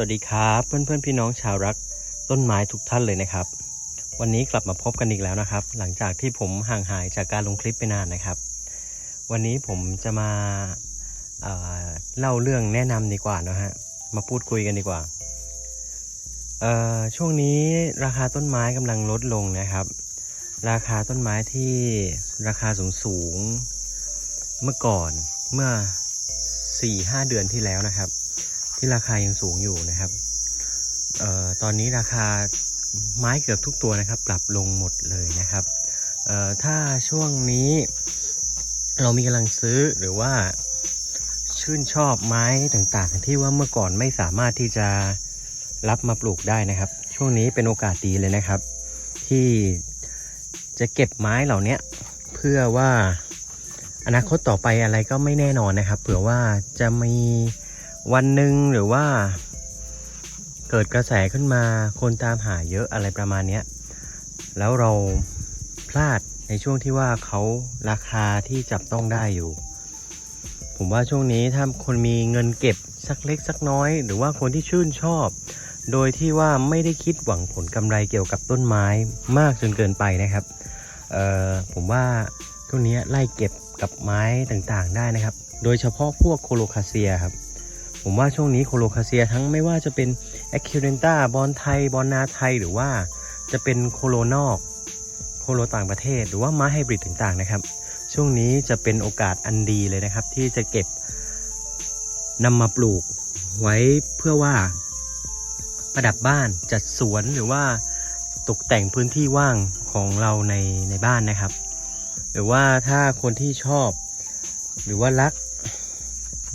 วัสดีครับเพื่อนเพื่อนพี่น้องชาวรักต้นไม้ทุกท่านเลยนะครับ วันนี้กลับมาพบกันอีกแล้วนะครับ หลังจากที่ผมห่างหายจากการลงคลิปไปนานนะครับ วันนี้ผมจะมาเอ่อเล่าเรื่องแนะนำดีกว่านะฮะมาพูดคุยกันดีกว่าช่วงนี้ราคาต้นไม้กำลังลดลงนะครับ ราคาต้นไม้ที่ราคาสูงสูงๆเมื่อก่อนเมื่อ4-5 เดือนที่แล้วนะครับ ที่ราคายังสูงอยู่นะครับเอ่อตอนนี้ราคาไม้เกือบทุกตัวนะครับ ปรับลงหมดเลยนะครับเอ่อถ้าช่วงนี้เรามีกำลังซื้อหรือว่าชื่นชอบไม้ต่างๆ ที่ว่าเมื่อก่อนไม่สามารถที่จะรับมาปลูกได้นะครับ ช่วงนี้เป็นโอกาสดีเลยนะครับ ที่จะเก็บไม้เหล่านี้เพื่อว่าอนาคตต่อไปอะไรก็ไม่แน่นอนนะครับ เผื่อว่าจะมี วันหนึ่งหรือว่า เกิดกระแสขึ้นมาคนตามหาเยอะอะไรประมาณนี้แล้วเราพลาดในช่วงที่ว่าเขาราคาที่จับต้องได้อยู่ ผมว่าช่วงนี้ถ้าคนมีเงินเก็บสักเล็กสักน้อย หรือว่าคนที่ชื่นชอบ โดยที่ว่าไม่ได้คิดหวังผลกำไรเกี่ยวกับต้นไม้มากจนเกินไปนะครับผมว่าช่วงนี้ไล่เก็บกับไม้ต่างๆได้นะครับ โดยเฉพาะพวกโคโลคาเซียครับ ผมว่าช่วงนี้โคโลคาเซียทั้งไม่ว่าจะเป็นแอคคิวเรนต้าบอลไทย บอลนาไทย หรือว่าจะเป็นโคโลนอก โคโลต่างประเทศ หรือว่าไม้ไฮบริดต่างๆนะครับ ช่วงนี้จะเป็นโอกาสอันดีเลยนะครับ ที่จะเก็บนำมาปลูกไว้เพื่อว่าประดับบ้านจัดสวนหรือว่าตกแต่งพื้นที่ว่างของเราในในบ้านนะครับ หรือว่าถ้าคนที่ชอบ หรือว่ารัก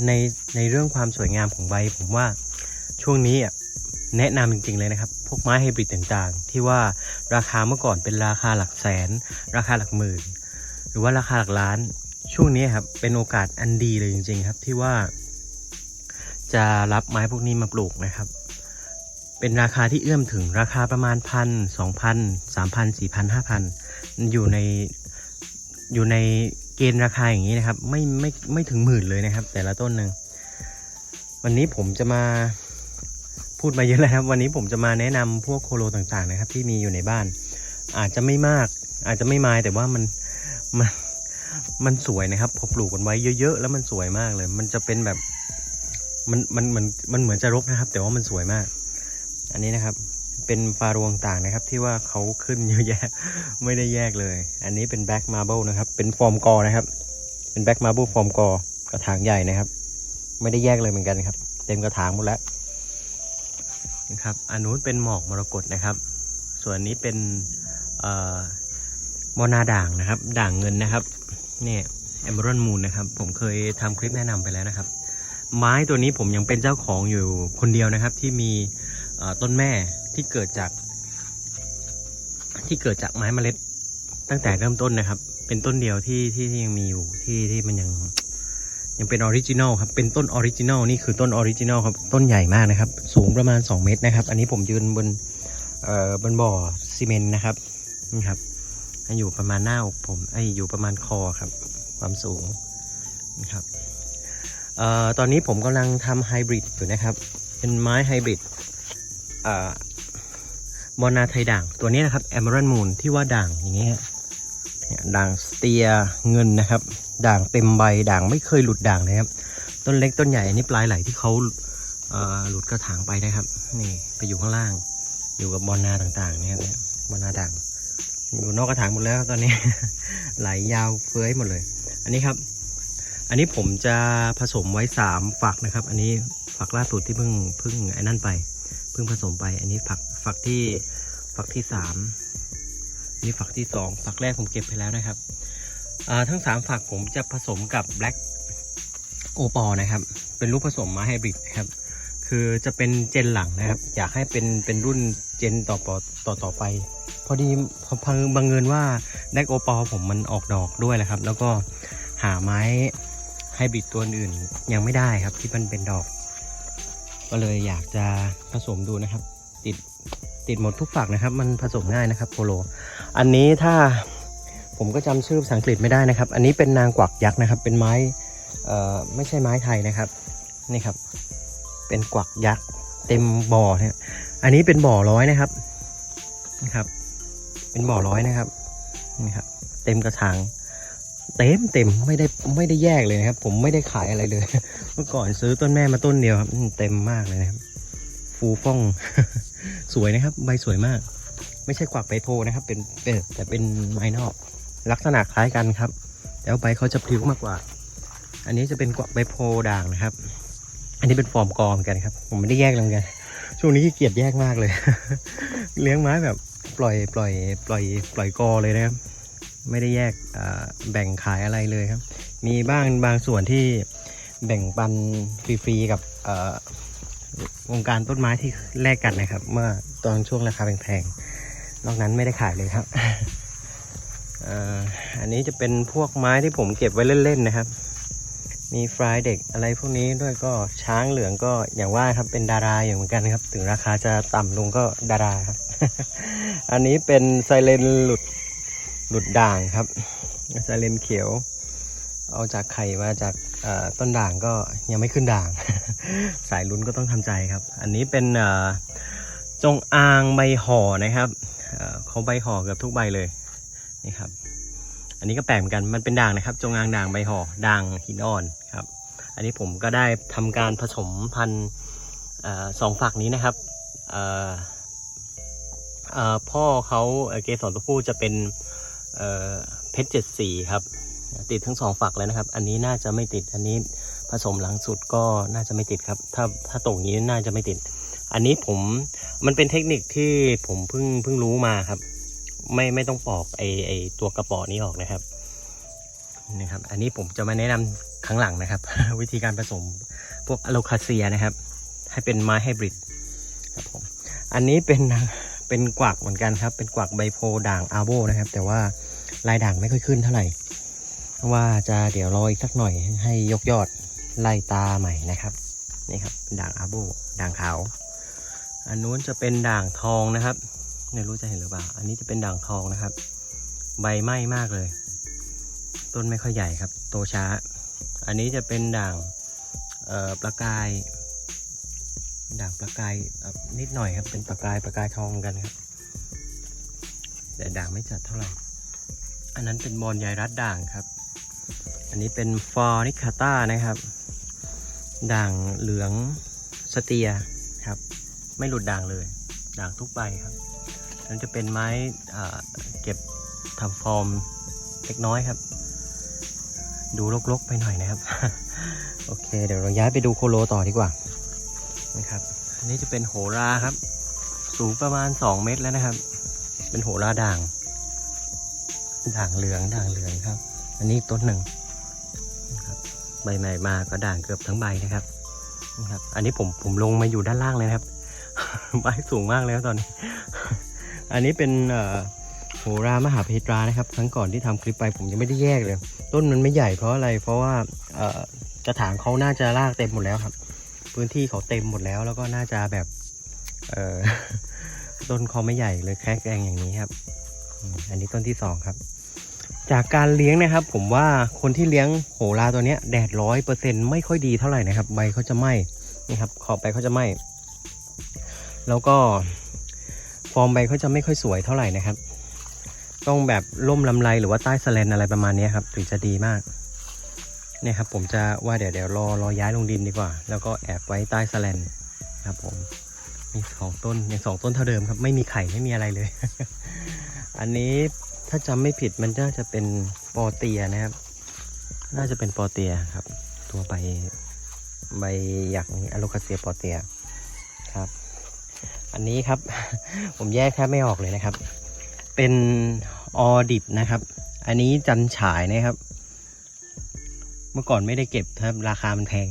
ในในเรื่องความสวยงามของใบ ผมว่าช่วงนี้อะแนะนำจริง ๆ เลยนะครับ พวกไม้ไฮบริดต่างๆ ที่ว่าราคาเมื่อก่อนเป็นราคาหลักแสน ราคาหลักหมื่น หรือว่าราคาหลักล้าน ช่วงนี้ครับเป็นโอกาสอันดีเลยจริง ๆ ครับที่ว่า จะรับไม้พวกนี้มาปลูกนะครับ เป็นราคาที่เอื้อมถึงราคาประมาณพันสองพันสามพันสี่พันห้าพันอยู่ในอยู่ใน เกณฑ์ราคาอย่างนี้นะครับ ไม่ไม่ไม่ถึงหมื่นเลยนะครับ แต่ละต้นหนึ่งวันนี้ผมจะมาพูดมาเยอะแล้วครับ วันนี้ผมจะมาแนะนำพวกโคโลต่างๆนะครับ ที่มีอยู่ในบ้าน อาจจะไม่มาก อาจจะไม่มายแต่ว่ามันมันมันสวยนะครับพอปลูกกันไว้เยอะ ๆ แล้วมันสวยมากเลย มันจะเป็นแบบมันมันมันมันเหมือนจะรกนะครับ แต่ว่ามันสวยมาก อันนี้นะครับ เป็นฟาโรห์ต่างนะครับ ที่ว่าเขาขึ้นเยอะแยะ ไม่ได้แยกเลย อันนี้เป็นแบ็กมาร์เบิลนะครับ เป็นฟอร์มกอนะครับ เป็นแบ็กมาร์เบิลฟอร์มกอกระถางใหญ่นะครับ ไม่ได้แยกเลยเหมือนกันครับ เต็มกระถางหมดแล้วนะครับอันนู้นเป็นหมอกมรกตนะครับ ส่วนนี้เป็นมอนาด่างนะครับ ด่างเงินนะครับนี่แอมเบอร์มูนนะครับ ผมเคยทำคลิปแนะนำไปแล้วนะครับ ไม้ตัวนี้ผมยังเป็นเจ้าของอยู่คนเดียวนะครับที่มีต้นแม่ ที่เกิดจาก ที่เกิดจากไม้เมล็ด ตั้งแต่เริ่มต้นนะครับ เป็นต้นเดียวที่ที่ที่ยังมีอยู่ที่ที่มันยังยังเป็นออริจินอลครับ เป็นต้นออริจินอลนี่คือต้นออริจินอลครับ ต้นใหญ่มากนะครับ สูงประมาณ 2 เมตรนะครับ อันนี้ผมยืนบน เอ่อ บนบ่อซีเมนต์นะครับ นี่ครับ อยู่ประมาณหน้าอกผม ไออยู่ประมาณคอครับ ความสูงนะครับ เอ่อ ตอนนี้ผมกำลังทำไฮบริดอยู่นะครับ เป็นไม้ไฮบริด เอ่อ บอนาไทยด่างตัวนี้นะครับแอมเบอร์มูนที่ว่าด่างอย่างเงี้ยด่างสเตียเงินนะครับ ด่างเต็มใบด่างไม่เคยหลุดด่างเลยครับ ต้นเล็กต้นใหญ่อันนี้ปลายไหลที่เขาเอ่อหลุดกระถางไปนะครับนี่ไปอยู่ข้างล่าง อยู่กับบอนาต่างๆเนี่ยครับอนาด่างอยู่นอกกระถางหมดแล้วตอนนี้ ไหลยาวเฟ้ยหมดเลย อันนี้ครับ อันนี้ผมจะผสมไว้สามฝักนะครับ อันนี้ฝักล่าสุดที่เพิ่งเพิ่งไอ้นั่นไป เพิ่งผสมไปอันนี้ฝัก ฝักที่ฝักที่สามนี่ฝักที่สองฝักแรกผมเก็บไปแล้วนะครับทั้งสามฝักผมจะผสมกับแบล็กโอปอนะครับ เป็นลูกผสมมาไฮบริดนะครับ คือจะเป็นเจนหลังนะครับ อยากให้เป็นเป็นรุ่นเจนต่อปอต่อต่อไป พอดีพพังบังเอิญว่าแดกโอปอผมมันออกดอกด้วยแหละครับ แล้วก็หาไม้ไฮบริดตัวอื่นยังไม่ได้ครับที่มันเป็นดอก ก็เลยอยากจะผสมดูนะครับ ติดหมดทุกฝักนะครับ มันผสมง่ายนะครับโปโล อันนี้ถ้าผมก็จำชื่อภาษาอังกฤษไม่ได้นะครับ อันนี้เป็นนางกวักยักษ์นะครับ เป็นไม้ไม่ใช่ไม้ไทยนะครับ นี่ครับ เป็นกวักยักษ์เต็มบ่อเนี่ยอันนี้เป็นบ่อร้อยนะครับนะครับ เป็นบ่อร้อยนะครับนี่ครับ เต็มกระถางเต็มเต็มไม่ได้ไม่ได้แยกเลยนะครับ ผมไม่ได้ขายอะไรเลย เมื่อก่อนซื้อต้นแม่มาต้นเดียวครับ เต็มมากเลยนะครับ ฟูฟ่อง สวยนะครับ ใบสวยมาก ไม่ใช่กวักใบโพนะครับ เป็นเป็นแต่เป็นไม้นอก ลักษณะคล้ายกันครับแต่ว่าใบเขาจะพลิ้วมากกว่า อันนี้จะเป็นกวักใบโพด่างนะครับ อันนี้เป็นฟอร์มกอเหมอนกันครับ ผมไม่ได้แยกลยเหมือนกัน ช่วงนี้ขี้เกียจแยกมากเลย เลี้ยงไม้แบบปล่อยปล่อย ปล่อย ปล่อยกอเลยนะครับ ไม่ได้แยกแบ่งขายอะไรเลยครับ มีบ้างบางส่วนที่แบ่งปันฟรีๆกับเออ วงการต้นไม้ที่แลกกันนะครับ เมื่อตอนช่วงราคาแพงๆนอกนั้นไม่ได้ขายเลยครับอันนี้จะเป็นพวกไม้ที่ผมเก็บไว้เล่นๆนะครับ มีฟรายเด็กอะไรพวกนี้ด้วยก็ช้างเหลืองก็อย่างว่าครับเป็นดาราอยู่เหมือนกันครับ ถึงราคาจะต่ำลงก็ดาราครับ อันนี้เป็นไซเลนหลุดหลุดด่างครับไซเลนเขียว เอาจากไข่มาจาก ต้นด่างก็ยังไม่ขึ้นด่าง สายลุ้นก็ต้องทำใจครับ อันนี้เป็นจงอางใบห่อนะครับเขาใบห่อเกือบทุกใบเลยนี่ครับ อันนี้ก็แปลกเหมือนกันมันเป็นด่างนะครับ จงอางด่างใบห่อด่างหินอ่อนครับ อันนี้ผมก็ได้ทำการผสมพันธุ์สองฝักนี้นะครับพ่อเขาเกสรตัวผู้จะเป็นเพชรเจ็ดสีครับ ติดทั้งสองฝักเลยนะครับ อันนี้น่าจะไม่ติด อันนี้ผสมหลังสุดก็น่าจะไม่ติดครับ ถ้าถ้าตรงนี้น่าจะไม่ติด อันนี้ผมมันเป็นเทคนิคที่ผมเพิ่งเพิ่งรู้มาครับ ไม่ไม่ต้องปอกไอไอตัวกระป๋อนี้ออกนะครับนี่ครับ อันนี้ผมจะมาแนะนำครั้งหลังนะครับ วิธีการผสมพวกอะโลคาเซียนะครับ ให้เป็นไม้ไฮบริดครับผมอันนี้เป็นเป็นกวักเหมือนกันครับ เป็นกวักใบโพด่างอาโบนะครับ แต่ว่าลายด่างไม่ค่อยขึ้นเท่าไหร่ ว่าจะเดี๋ยวรออีกสักหน่อยให้ยกยอดไล่ตาใหม่นะครับนี่ครับด่างอาโบด่างขาวอันนู้นจะเป็นด่างทองนะครับไม่รู้จะเห็นหรือเปล่า อันนี้จะเป็นด่างทองนะครับ ใบไหม้มากเลย ต้นไม่ค่อยใหญ่ครับ โตช้า อันนี้จะเป็นด่างประกาย ด่างประกายนิดหน่อยครับ เป็นประกายประกายทองกันครับ แต่ด่างไม่จัดเท่าไหร่ อันนั้นเป็นบอลยายรัดด่างครับ อันนี้เป็นฟอร์นิคาต้านะครับ ด่างเหลืองสเตียครับ ไม่หลุดด่างเลย ด่างทุกใบครับนั่นจะเป็นไม้เก็บทำฟอร์มเล็กน้อยครับ ดูรกๆไปหน่อยนะครับ โอเค เดี๋ยวเราย้ายไปดูโคโลต่อดีกว่านะครับ อันนี้จะเป็นโหราครับ สูงประมาณ 2 เมตรแล้วนะครับ เป็นโหราด่าง ด่างเหลืองด่างเหลืองครับ อันนี้ต้นหนึ่งนะครับใบใหม่มาก็ด่างเกือบทั้งใบนะครับนะครับ อันนี้ผมผมลงมาอยู่ด้านล่างเลยนะครับใบสูงมากเลยตอนนี้ อันนี้เป็นโหรามหาเพตรานะครับ ครั้งก่อนที่ทำคลิปไปผมยังไม่ได้แยกเลย ต้นมันไม่ใหญ่เพราะอะไร เพราะว่าเกระถางเขาน่าจะรากเต็มหมดแล้วครับ พื้นที่เขาเต็มหมดแล้ว แล้วก็น่าจะแบบเอต้นเขาไม่ใหญ่เลยแค่แกงอย่างนี้ครับ อันนี้ต้นที่สองครับ จากการเลี้ยงนะครับ ผมว่าคนที่เลี้ยงโหราตัวเนี้ยแดดร้อยเปอร์เซ็นไม่ค่อยดีเท่าไหร่นะครับ ใบเขาจะไหม้นี่ครับ ขอบใบเขาจะไหม้แล้วก็ฟอร์มใบเขาจะไม่ค่อยสวยเท่าไหร่นะครับ ต้องแบบล่มลำไรหรือว่าใต้สแลนอะไรประมาณนี้ครับถึงจะดีมากเนี่ยครับผมจะว่าเดี๋ยวเดี๋ยวรอรอย้ายลงดินดีกว่า แล้วก็แอบไว้ใต้สแลนครับผมมีสองต้นยังสองต้นเท่าเดิมครับ ไม่มีไข่ไม่มีอะไรเลย อันนี้ ถ้าจำไม่ผิดมันน่าจะเป็นปอเตียนะครับ น่าจะเป็นปอเตียครับ ตัวใบใบหยักนี้อโลคาเซียปอเตียครับ อันนี้ครับ ผมแยกแทบไม่ออกเลยนะครับ เป็นออดิบนะครับ อันนี้จันฉายนะครับ เมื่อก่อนไม่ได้เก็บครับ ราคามันแพง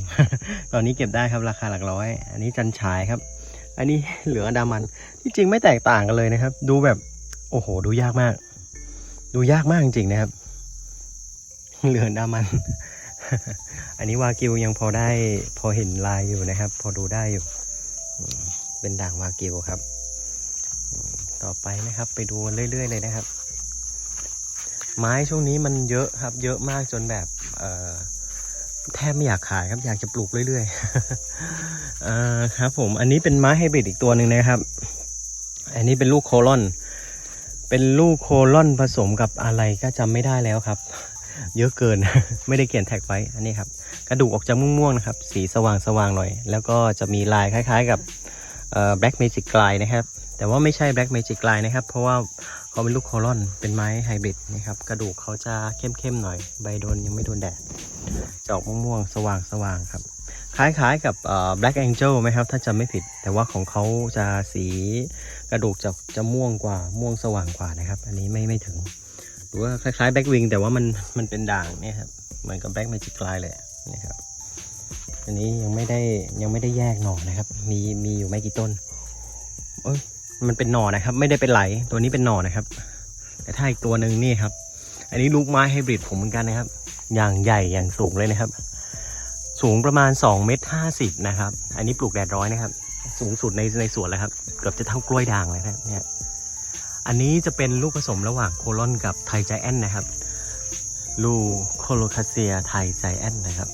ตอนนี้เก็บได้ครับราคาหลักร้อย อันนี้จันฉายครับ อันนี้เหลืองดามันที่จริงไม่แตกต่างกันเลยนะครับ ดูแบบโอ้โห ดูยากมาก ดูยากมากจริงๆนะครับ เหลือนดามัน อันนี้วากิวยังพอได้พอเห็นลายอยู่นะครับ พอดูได้อยู่ เป็นด่างวากิวครับ ต่อไปนะครับ ไปดูเรื่อยๆเลยนะครับ ไม้ช่วงนี้มันเยอะครับ เยอะมากจนแบบแทบไม่อยากขายครับอยากจะปลูกเรื่อยๆครับผมอันนี้เป็นไม้ไฮบริดอีกตัวหนึ่งนะครับ อันนี้เป็นลูกโคลอน เป็นลูกโคลอนผสมกับอะไรก็จำไม่ได้แล้วครับ เยอะเกิน ไม่ได้เขียนแท็กไว้ อันนี้ครับ กระดูกออกจะม่วงๆนะครับ สีสว่างๆหน่อย แล้วก็จะมีลายคล้ายๆกับเอ่อ black magic glide นะครับ แต่ว่าไม่ใช่ black magic glide นะครับ เพราะว่าเขาเป็นลูกโคลอน เป็นไม้ไฮบริดนะครับ กระดูกเขาจะเข้มๆหน่อย ใบโดนยังไม่โดนแดดจะออกม่วงๆ สว่างๆครับ คล้ายๆกับเอ่อ black angel ไหมครับ ถ้าจำไม่ผิด แต่ว่าของเขาจะสี กระดูกจะจะม่วงกว่าม่วงสว่างกว่านะครับ อันนี้ไม่ไม่ถึงหรือว่าคล้ายๆ black wing แต่ว่ามันมันเป็นด่างเนี่ยครับเหมือนกับ black magic glide เลยนะครับอันนี้ยังไม่ได้ยังไม่ได้แยกหน่อนะครับ มีมีอยู่ไม่กี่ต้นเอ้ยมันเป็นหน่อนะครับ ไม่ได้เป็นไหลตัวนี้เป็นหน่อนะครับ แต่ถ้าอีกตัวหนึ่งนี่ครับ อันนี้ลูกไม้ไฮบริดผมเหมือนกันนะครับ อย่างใหญ่อย่างสูงเลยนะครับ สูงประมาณ2เมตรห้าสิบนะครับ อันนี้ปลูกแดดร้อยนะครับ สูงสุดในในสวนแล้วครับ เกือบจะเท่ากล้วยด่างเลยนะครับเนี่ยอันนี้จะเป็นลูกผสมระหว่างโคลอนกับไทใจแอนนะครับ ลูโคโลคาเซียไทใจแอนนะครับ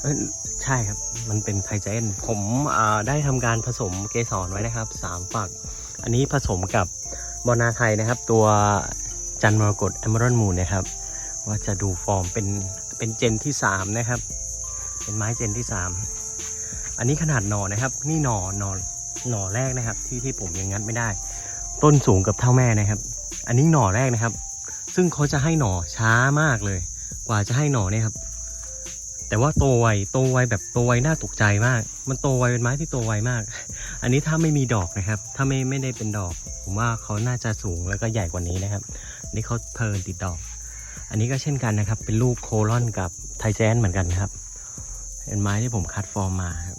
เอ้ใช่ครับ มันเป็นไทใจแอนผมอ่าได้ทำการผสมเกสรไว้นะครับสามฝัก อันนี้ผสมกับบอนาไทยนะครับ ตัวจันมรกตแอมเบอร์มูนนะครับ ว่าจะดูฟอร์มเป็นเป็นเจนที่ 3 นะครับ เป็นไม้เจนที่ 3 อันนี้ขนาดหน่อนะครับ นี่หน่อหน่อหน่อแรกนะครับ ที่ที่ผมยังงัดไม่ได้ ต้นสูงกับเท่าแม่นะครับ อันนี้หน่อแรกนะครับ ซึ่งเขาจะให้หน่อช้ามากเลย กว่าจะให้หน่อเนี่ยครับแต่ว่าโตไวโตไวแบบโตไวน่าตกใจมาก มันโตไวเป็นไม้ที่โตไวมาก อันนี้ถ้าไม่มีดอกนะครับ ถ้าไม่ไม่ได้เป็นดอก ผมว่าเขาน่าจะสูงแล้วก็ใหญ่กว่านี้นะครับ นี่เขาเพลินติดดอก อันนี้ก็เช่นกันนะครับ เป็นลูกโคลอนกับไทแซนเหมือนกันครับ เป็นไม้ที่ผมคัดฟอร์มมาครับ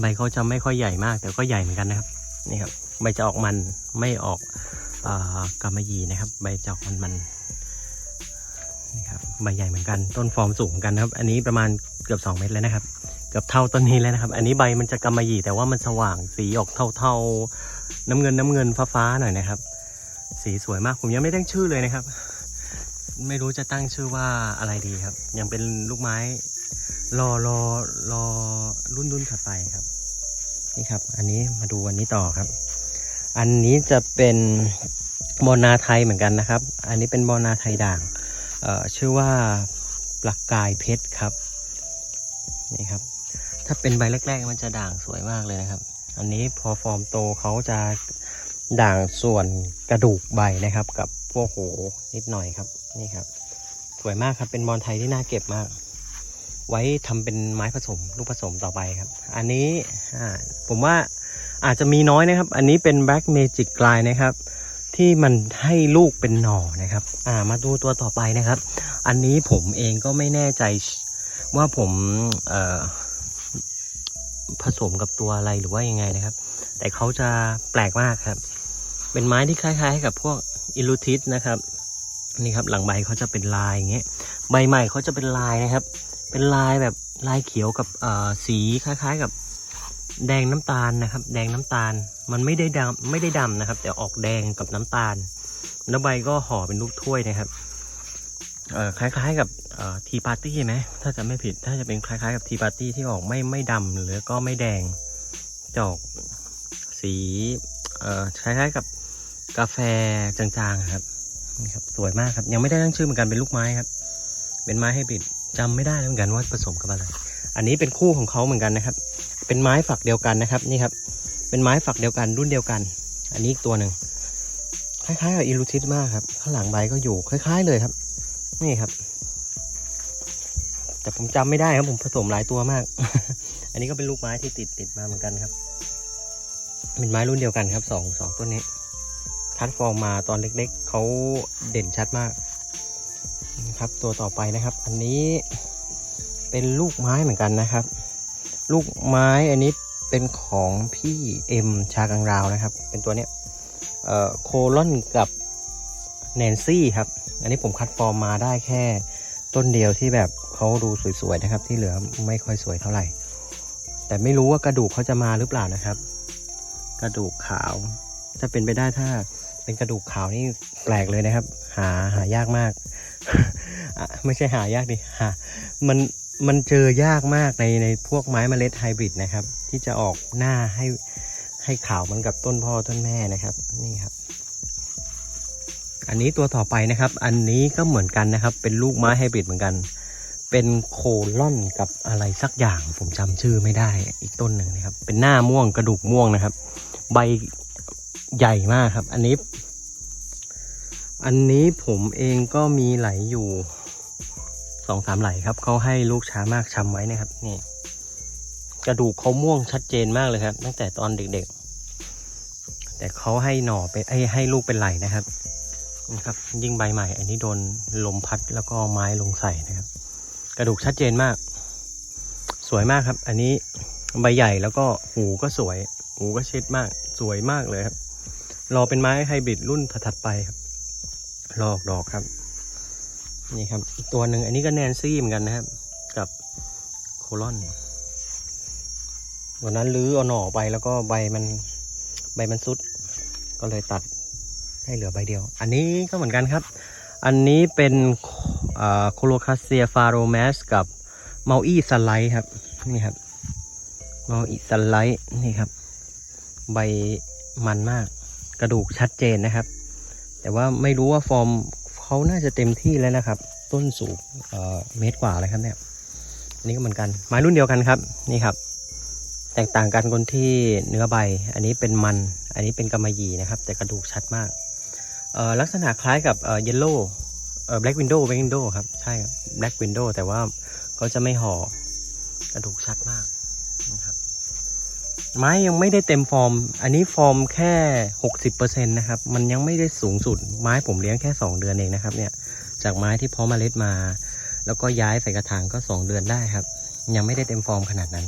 ใบเขาจะไม่ค่อยใหญ่มาก แต่ก็ใหญ่เหมือนกันนะครับนี่ครับใบจะออกมันไม่ออกอกำมะหยี่นะครับ ใบจะออกมันมันนี่ครับใบใหญ่เหมือนกัน ต้นฟอร์มสูงเหมือนกันครับ อันนี้ประมาณเกือบ 2 เมตรแล้วนะครับ เกือบเท่าต้นนี้แล้วนะครับ อันนี้ใบมันจะกำมะหยี่แต่ว่ามันสว่างสีออกเทาๆ น้ำเงินน้ำเงินฟ้าๆหน่อยนะครับ สีสวยมากผมยังไม่ตั้งชื่อเลยนะครับ ไม่รู้จะตั้งชื่อว่าอะไรดีครับ ยังเป็นลูกไม้ รอรอรอรุ่นรุ่นถัดไปครับ นี่ครับ อันนี้มาดูอันนี้ต่อครับ อันนี้จะเป็นบอนาไทยเหมือนกันนะครับ อันนี้เป็นบอนาไทยด่างเอ่อชื่อว่าปลักกายเพชรครับนี่ครับ ถ้าเป็นใบแรก ๆ มันจะด่างสวยมากเลยนะครับ อันนี้พอฟอร์มโตเขาจะด่างส่วนกระดูกใบนะครับ กับพวกหูนิดหน่อยครับนี่ครับ สวยมากครับเป็นบอลไทยที่น่าเก็บมาก ไว้ทำเป็นไม้ผสมลูกผสมต่อไปครับ อันนี้ผมว่าอาจจะมีน้อยนะครับ อันนี้เป็น Black Magic g l i นะครับ ที่มันให้ลูกเป็นหน่อนะครับ อ่ามาดูตัวต่อไปนะครับ อันนี้ผมเองก็ไม่แน่ใจว่าผมเอ่อผสมกับตัวอะไรหรือว่ายังไงนะครับ แต่เขาจะแปลกมากครับ เป็นไม้ที่คล้ายๆ กับพวกอิลูทิสนะครับนี่ครับหลังใบเขาจะเป็นลายอย่างเงี้ยใบใหม่เขาจะเป็นลายนะครับ เป็นลายแบบลายเขียวกับเอ่อสีคล้ายๆกับแดงน้ำตาลนะครับ แดงน้ำตาลมันไม่ได้ดำไม่ได้ดำนะครับ แต่ออกแดงกับน้ำตาลแล้วใบก็ห่อเป็นลูกถ้วยนะครับเอ่อคล้ายๆกับทีปาร์ตี้ไหมถ้าจะไม่ผิดถ้าจะเป็นคล้ายๆกับทีปาร์ตี้ที่ออกไม่ไม่ดำหรือก็ไม่แดงจอกสีเอ่อคล้ายๆกับกาแฟจางๆครับนี่ครับ สวยมากครับ ยังไม่ได้ตั้งชื่อเหมือนกันเป็นลูกไม้ครับ เป็นไม้ให้บิด จำไม่ได้แล้วเหมือนกันว่าผสมกับอะไร อันนี้เป็นคู่ของเขาเหมือนกันนะครับ เป็นไม้ฝักเดียวกันนะครับนี่ครับ เป็นไม้ฝักเดียวกันรุ่นเดียวกัน อันนี้อีกตัวหนึ่งคล้ายๆกับอิลูทิสมากครับ ข้างหลังใบก็อยู่คล้าย ๆ เลยครับ นี่ครับ แต่ผมจำไม่ได้ครับผมผสมหลายตัวมาก อันนี้ก็เป็นลูกไม้ที่ติดติดมาเหมือนกันครับ เป็นไม้รุ่นเดียวกันครับสองสองต้นนี้คัดฟอร์มมาตอนเล็ก ๆเขาเด่นชัดมาก นะครับ ตัวต่อไปนะครับ อันนี้เป็นลูกไม้เหมือนกันนะครับ ลูกไม้อันนี้เป็นของพี่เอ็มชากังราวนะครับ เป็นตัวเนี้ยเอ่อโคลอนกับแนนซี่ครับ อันนี้ผมคัดฟอร์มมาได้แค่ต้นเดียวที่แบบเขาดูสวยๆนะครับ ที่เหลือไม่ค่อยสวยเท่าไหร่ แต่ไม่รู้ว่ากระดูกเขาจะมาหรือเปล่านะครับ กระดูกขาวถ้าเป็นไปได้ถ้าเป็นกระดูกขาวนี่แปลกเลยนะครับ หาหายากมาก ไม่ใช่หายากดิหามันมันเจอยากมากในในพวกไม้เมล็ดไฮบริดนะครับ ที่จะออกหน้าให้ให้ขาวเหมันกับต้นพ่อต้นแม่นะครับนี่ครับ อันนี้ตัวต่อไปนะครับ อันนี้ก็เหมือนกันนะครับ เป็นลูกไม้ไฮบริดเหมือนกัน เป็นโคลอนกับอะไรสักอย่างผมจำชื่อไม่ได้อีกต้นหนึ่งนะครับ เป็นหน้าม่วงกระดูกม่วงนะครับ ใบใหญ่มากครับ อันนี้ อันนี้ผมเองก็มีไหลอยู่ สองสามไหลครับเขาให้ลูกช้ามากช้ำไว้นะครับนี่กระดูกเขาม่วงชัดเจนมากเลยครับ ตั้งแต่ตอนเด็กๆ แต่เขาให้หน่อเป็นให้ให้ลูกเป็นไหลนะครับนะครับ ยิ่งใบใหม่ อันนี้โดนลมพัดแล้วก็ไม้ลงใส่นะครับ กระดูกชัดเจนมาก สวยมากครับ อันนี้ใบใหญ่แล้วก็หูก็สวย หูก็ชิดมาก สวยมากเลยครับรอเป็นไม้ไฮบริดรุ่นถัดไปครับรอออกดอกครับ นี่ครับ อีกตัวหนึ่งอันนี้ก็แนนซี่เหมือนกันนะครับ กับโคลอนวันนั้นรื้อเอาหน่อไปแล้วก็ใบมันใบมันสุด ก็เลยตัดให้เหลือใบเดียว อันนี้ก็เหมือนกันครับ อันนี้เป็นโคโลคาเซียฟาโรแมสกับเมาอี้สไลด์ครับ นี่ครับเมาอี้สไลด์นี่ครับ ใบมันมาก กระดูกชัดเจนนะครับ แต่ว่าไม่รู้ว่าฟอร์ม เขาน่าจะเต็มที่แล้วนะครับ ต้นสูงเอ่อเมตรกว่าเลยครับเนี่ยอันนี้ก็เหมือนกันไม้รุ่นเดียวกันครับนี่ครับ แตกต่างกันคนที่เนื้อใบ อันนี้เป็นมัน อันนี้เป็นกำมะหยี่นะครับ แต่กระดูกชัดมากเออลักษณะคล้ายกับเอ่อเยลโล่เอแบล็กวินโดว์แบล็กวินโดว์ครับ ใช่ครับแบล็กวินโดว์แต่ว่าเขาจะไม่ห่อกระดูกชัดมาก ไม้ยังไม่ได้เต็มฟอร์ม อันนี้ฟอร์มแค่ 60%นะครับ มันยังไม่ได้สูงสุด ไม้ผมเลี้ยงแค่ 2 เดือนเองนะครับเนี่ย จากไม้ที่เพาะเมล็ดมา แล้วก็ย้ายใส่กระถางก็ 2 เดือนได้ครับ ยังไม่ได้เต็มฟอร์มขนาดนั้น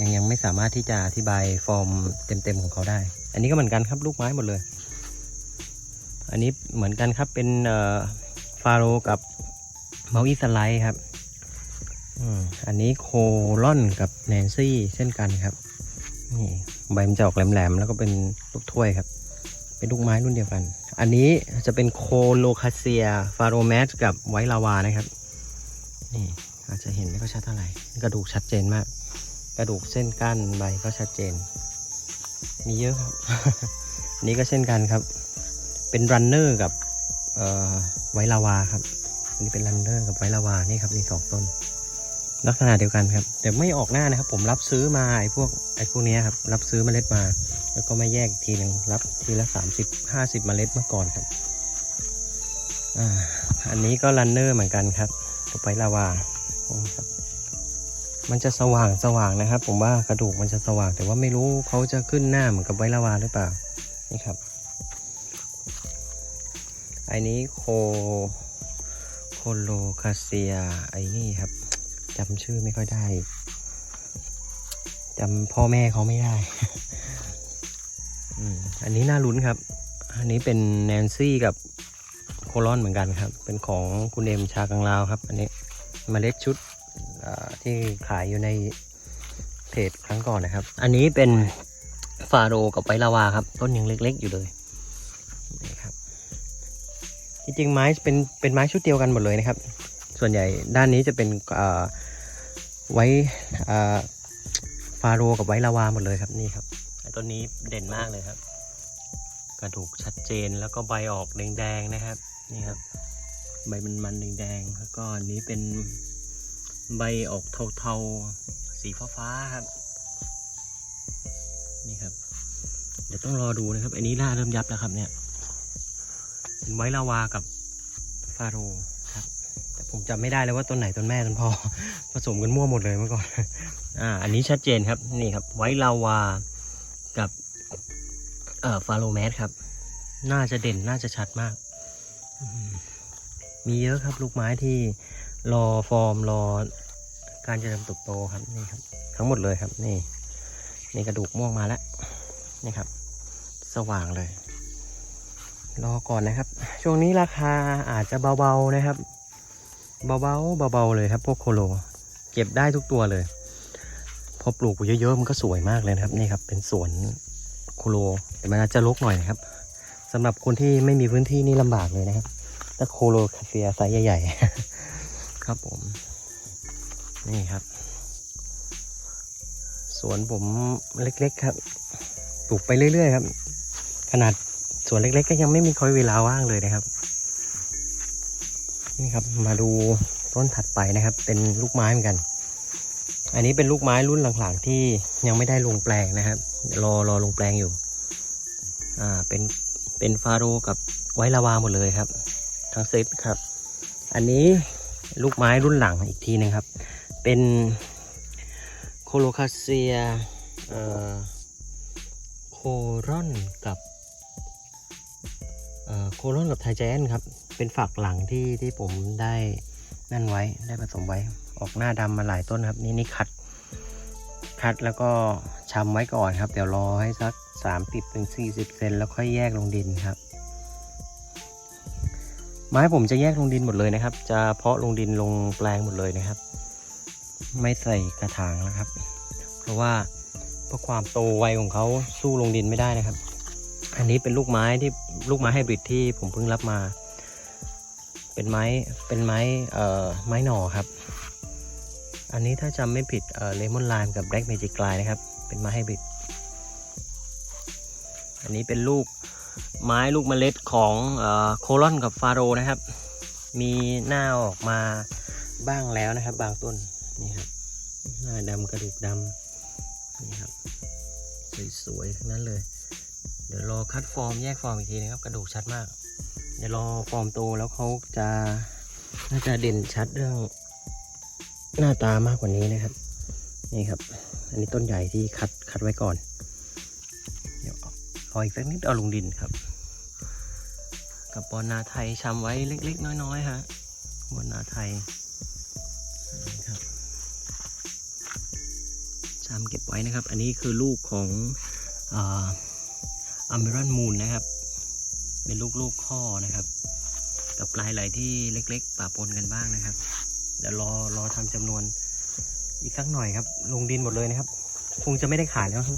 ยังยังไม่สามารถที่จะอธิบายฟอร์มเต็มๆของเขาได้ อันนี้ก็เหมือนกันครับลูกไม้หมดเลย อันนี้เหมือนกันครับเป็นฟาโรกับเมาอีสไลด์ครับอันนี้โคลอนกับแนนซี่เช่นกันครับ นี่ใบมันจะออกแหลมๆแล้วก็เป็นลูกถ้วยครับ เป็นลูกไม้รุ่นเดียวกัน อันนี้จะเป็นโคโลคาเซียฟาโรแมสกับไวลาวานะครับ นี่อาจจะเห็นไม่ค่อยชัดเท่าไหร่ กระดูกชัดเจนมาก กระดูกเส้นก้านใบก็ชัดเจน มีเยอะครับ นี้ก็เช่นกันครับ เป็นรันเนอร์กับไวลาวาครับ อันนี้เป็นรันเนอร์กับไวลาวานี่ครับนี่สองต้น ลักษณะเดียวกันครับ แต่ไม่ออกหน้านะครับ ผมรับซื้อมาไอ้พวกไอ้พวกนี้ครับรับซื้อเมล็ดมา แล้วก็มาแยกอีกทีหนึ่งรับทีละ 30 50เมล็ดเมื่อก่อนครับอ่าอันนี้ก็รันเนอร์เหมือนกันครับกับไวท์ลาวาครับมันจะสว่างสว่างนะครับ ผมว่ากระดูกมันจะสว่าง แต่ว่าไม่รู้เขาจะขึ้นหน้าเหมือนกับไวลาวาหรือเปล่านี่ครับไอ้นี้โคโคโลคาเซียไอ้นี่ครับ จำชื่อไม่ค่อยได้จำพ่อแม่เขาไม่ได้อันนี้น่าลุ้นครับ อันนี้เป็นแนนซี่กับโคลอนเหมือนกันครับ เป็นของคุณเอ็มชากังลาวครับ อันนี้มเมล็ดชุดที่ขายอยู่ในเพจครั้งก่อนนะครับ อันนี้เป็นฟาโรกับไวท์ลาวาครับ ต้นยังเล็ก ๆ อยู่เลยนี่ครับจริงๆไม้เป็นเป็นไม้ชุดเดียวกันหมดเลยนะครับ ส่วนใหญ่ด้านนี้จะเป็นอ ไว้อ่าฟาโรกับไว้ลาวาหมดเลยครับนี่ครับต้นนี้เด่นมากเลยครับ กระดูกชัดเจนแล้วก็ใบออกแดงๆนะครับนี่ครับ ใบมันมันแดงๆแล้วก็อันนี้เป็นใบออกเทาๆสีฟ้าๆครับนี่ครับ เดี๋ยวต้องรอดูนะครับ อันนี้ล่าเริ่มยับแล้วครับเนี่ย เป็นไว้ลาวากับฟาโรห์ครับแต่ ผมจำไม่ได้แล้วว่าต้นไหนต้นแม่ต้นพ่อ ผสมกันมั่วหมดเลยเมื่อก่อน อ่า อันนี้ชัดเจนครับ นี่ครับ ไวลาวา กับเอ่อฟาโรแมสครับ น่าจะเด่นน่าจะชัดมากมมีเยอะครับ ลูกไม้ที่รอฟอร์มรอการเจริญเติบโตครับนี่ครับ ทั้งหมดเลยครับนี่นี่กระดูกม่วงมาแล้วนี่ครับ สว่างเลย รอก่อนนะครับ ช่วงนี้ราคาอาจจะเบาๆนะครับ เบาๆเบาๆเลยครับพวกโคโล เก็บได้ทุกตัวเลย พอปลูกเยอะๆมันก็สวยมากเลยนะครับนี่ครับ เป็นสวนโคโลแต่มันอาจจะรกหน่อยนะครับสำหรับคนที่ไม่มีพื้นที่นี่ลำบากเลยนะครับถ้าโคโลคาเฟียไซส์ใหญ่ๆ ครับผม นี่ครับ สวนผมเล็กๆครับปลูกไปเรื่อยๆครับ ขนาดสวนเล็กๆ ก็ยังไม่มีคอยเวลาว่างเลยนะครับ นี่ครับมาดูต้นถัดไปนะครับ เป็นลูกไม้เหมือนกัน อันนี้เป็นลูกไม้รุ่นหลังๆที่ยังไม่ได้ลงแปลงนะครับ รอรอลงแปลงอยู่ อ่าเป็นเป็นฟาโรกับไวท์ลาวาหมดเลยครับ ทั้งเซตครับ อันนี้ลูกไม้รุ่นหลังอีกทีหนึงครับ เป็นโคโลคาเซียเอ่อโครอนกับเอ่อโครอนกับไทแจนครับ เป็นฝักหลังที่ที่ผมได้นั่นไว้ได้ผสมไว้ ออกหน้าดำมาหลายต้นครับ นี่นี่คัด คัดแล้วก็ชำไว้ก่อนครับ เดี๋ยวรอให้สักสามสิบถึงสี่สิบเซนแล้วค่อยแยกลงดินครับ ไม้ผมจะแยกลงดินหมดเลยนะครับ จะเพาะลงดินลงแปลงหมดเลยนะครับ ไม่ใส่กระถางนะครับ เพราะว่าเพราะความโตไวของเขาสู้ลงดินไม่ได้นะครับ อันนี้เป็นลูกไม้ที่ลูกไม้ไฮบริดที่ผมเพิ่งรับมา เป็นไม้เป็นไม้เอ่อไม้หน่อครับ อันนี้ถ้าจำไม่ผิดเอ่อเลมอนไลม์กับแบล็กเมจิกไลนะครับ เป็นไม้ไฮบริดอันนี้เป็นลูกไม้ลูกเมล็ดของโคลอนกับฟาโรนะครับ มีหน้าออกมาบ้างแล้วนะครับ บางต้นนี่ครับหน้าดำกระดูกดำนี่ครับสวยๆทั้งนั้นเลย เดี๋ยวรอคัดฟอร์มแยกฟอร์มอีกทีนะครับ กระดูกชัดมาก เดี๋ยวรอฟอร์มโตแล้วเขาจะน่าจะเด่นชัดเรื่องหน้าตามากกว่านี้นะครับ นี่ครับ อันนี้ต้นใหญ่ที่คัดคัดไว้ก่อน เดี๋ยวรออีกสักนิดเอาลงดินครับ กับบอลนาไทยชำไว้เล็กๆ น้อยๆฮะบอลนาไทยนะครับชำเก็บไว้นะครับ อันนี้คือลูกของอัมเบรันมูนนะครับ เป็นลูกลูกข้อนะครับ กับปลายไหลที่เล็ก ๆปะปนกันบ้างนะครับ เดี๋ยวรอรอทำจำนวนอีกสักหน่อยครับ ลงดินหมดเลยนะครับ คงจะไม่ได้ขายแล้วครับ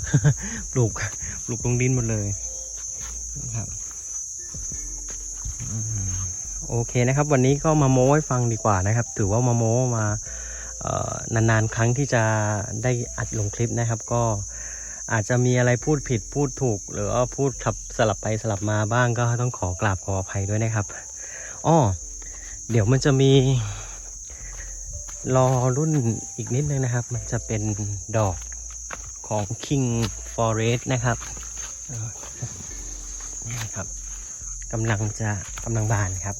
ปลูกปลูกลงดินหมดเลยนะครับโอเคนะครับ วันนี้ก็มาโม้ให้ฟังดีกว่านะครับ ถือว่ามาโม้มานานๆ ครั้งที่จะได้อัดลงคลิปนะครับ ก็ อาจจะมีอะไรพูดผิดพูดถูก หรือว่าพูดขับสลับไปสลับมาบ้างก็ต้องขอกราบขออภัยด้วยนะครับอ้อเดี๋ยวมันจะมีรอรุ่นอีกนิดนึงนะครับ มันจะเป็นดอกของ King Forest นะครับนี่ครับกำลังจะกำลังบานครับ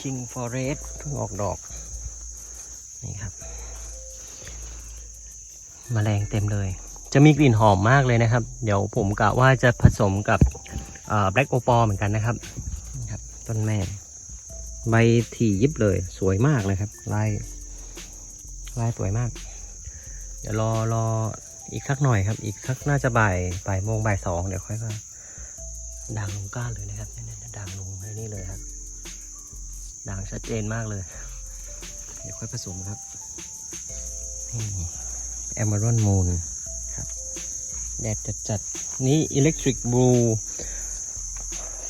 King Forest เพิ่งออกดอก นี่ครับมแมลงเต็มเลย จะมีกลิ่นหอมมากเลยนะครับ เดี๋ยวผมกะว่าจะผสมกับแบล็กโอปอเหมือนกันนะครับครับ ต้นแม่ ใบถี่ยิบเลยสวยมากเลยครับ ลายลายสวยมาก เดี๋ยวรอรออีกสักหน่อยครับ อีกสักน่าจะบ่ายบ่ายโมงบ่ายสองเดี๋ยวค่อยก็ด่างลงก้านเลยนะครับนี่ด่างลงให้นี่เลยครับด่างชัดเจนมากเลย เดี๋ยวค่อยผสมครับแอม r รอนมูน แดดจัดๆนี่ Electric Blue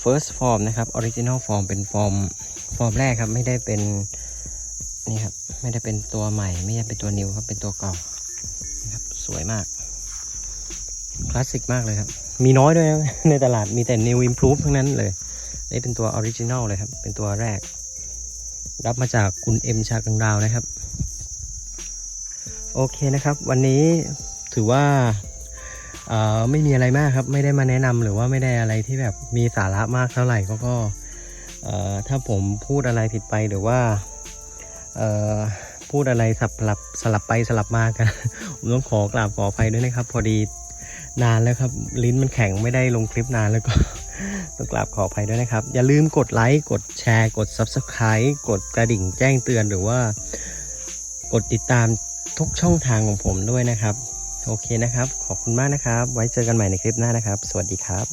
First Form นะครับ Original Form เป็นฟอร์มฟอร์มแรกครับ ไม่ได้เป็น นี่ครับ ไม่ได้เป็นตัวใหม่ ไม่ใช่เป็นตัวนิวครับ เป็นตัวเก่านะครับ สวยมาก คลาสสิกมากเลยครับ มีน้อยด้วยนะในตลาดมีแต่ new improve ทั้งนั้นเลย นี่เป็นตัวออริจิน l ลเลยครับ เป็นตัวแรก รับมาจากคุณเอ็มชากังดาวนะครับ โอเคนะครับ วันนี้ถือว่า เอ่อไม่มีอะไรมากครับ ไม่ได้มาแนะนำหรือว่าไม่ได้อะไรที่แบบมีสาระมากเท่าไหร่ก็ก็เอ่อถ้าผมพูดอะไรผิดไปหรือว่าเอ่อพูดอะไรสลับสลับไปสลับมากัน ผมต้องขอกราบขออภัยด้วยนะครับ พอดีนานแล้วครับ ลิ้นมันแข็งไม่ได้ลงคลิปนานแล้วก็ต้องกราบขออภัยด้วยนะครับ อย่าลืมกดไลค์ กดแชร์ กด Subscribe กดกระดิ่งแจ้งเตือนหรือว่า กดติดตามทุกช่องทางของผมด้วยนะครับ โอเคนะครับ ขอบคุณมากนะครับ ไว้เจอกันใหม่ในคลิปหน้านะครับ สวัสดีครับ